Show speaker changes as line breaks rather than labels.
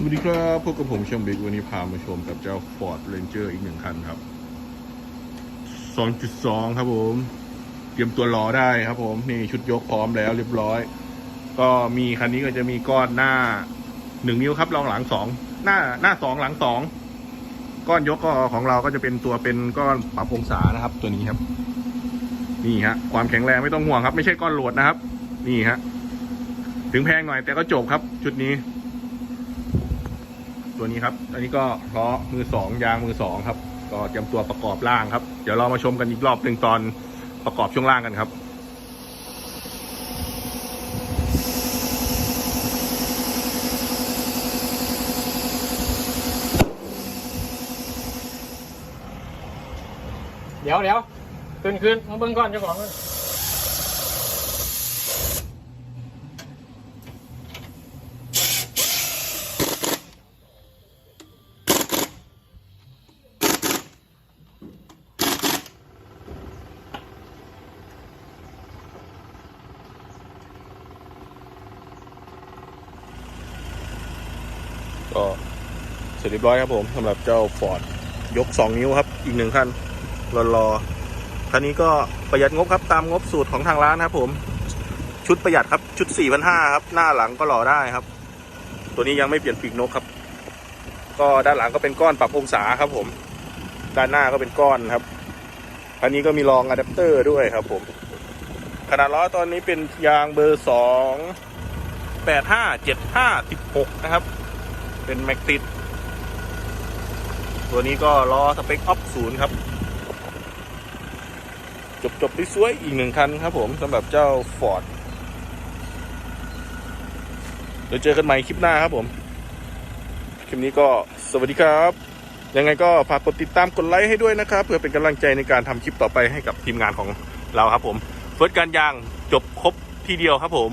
สวัสดีครับพบกับผมชมบิ๊กวันนี้พามาชมกับเจ้า Ford Ranger อีกหนึ่งคันครับ 2.2 ครับผม เตรียมตัวรอได้ครับผมนี่ชุดยกพร้อมแล้วเรียบร้อย ก็มีคันนี้ก็จะมีก้อนหน้าหนึ่งนิ้วครับรองหลังสองหน้าหน้าสองหลังสองก้อนยกก็ของเราก็จะเป็นตัวเป็นก้อนปรับองศานะครับ ตัวนี้ครับ นี่ฮะ ความแข็งแรงไม่ต้องห่วงครับ ไม่ใช่ก้อนโหลดนะครับ นี่ฮะ ถึงแพงหน่อยแต่ก็จบครับ ชุดนี้ ตัวนี้ครับ อันนี้ก็ล้อมือสองยางมือสองครับ ก็เตรียมตัวประกอบร่างครับ เดี๋ยวเรามาชมกันอีกรอบหนึ่งตอนประกอบช่วงล่างกันครับ
เดี๋ยวเดี๋ยวขึ้นขึ้นมาเบิ่งก่อนเจ้าของ
ก็เสร็จเรียบร้อยครับผมสำหรับเจ้า Ford ยก 2 นิ้วครับ อีกหนึ่งคันรอรอคันนี้ก็ประหยัดงบครับตามงบสูตรของทางร้านครับผม ชุดประหยัดครับชุด 4,500ครับ หน้าหลังก็รอได้ครับ ตัวนี้ยังไม่เปลี่ยนปีกนกครับ ก็ด้านหลังก็เป็นก้อนปรับองศาครับผม ด้านหน้าก็เป็นก้อนครับคันนี้ก็มีรองอะแดปเตอร์ด้วยครับผม ขนาดล้อตอนนี้เป็นยางเบอร์สองแปดห้าเจ็ดห้าสิบหกนะครับ เป็นแม็กติดตัวนี้ก็ล้อสเปคออฟศูนย์ครับ จบจบๆสวยๆอีกหนึ่งคันครับผมสำหรับเจ้า Ford เดี๋ยวเจอกันใหม่คลิปหน้าครับผม คลิปนี้ก็สวัสดีครับ ยังไงก็ฝากกดติดตามกดไลค์ให้ด้วยนะครับ เพื่อเป็นกำลังใจในการทำคลิปต่อไปให้กับทีมงานของเราครับผม เฟิร์สการยางจบครบทีเดียวครับผม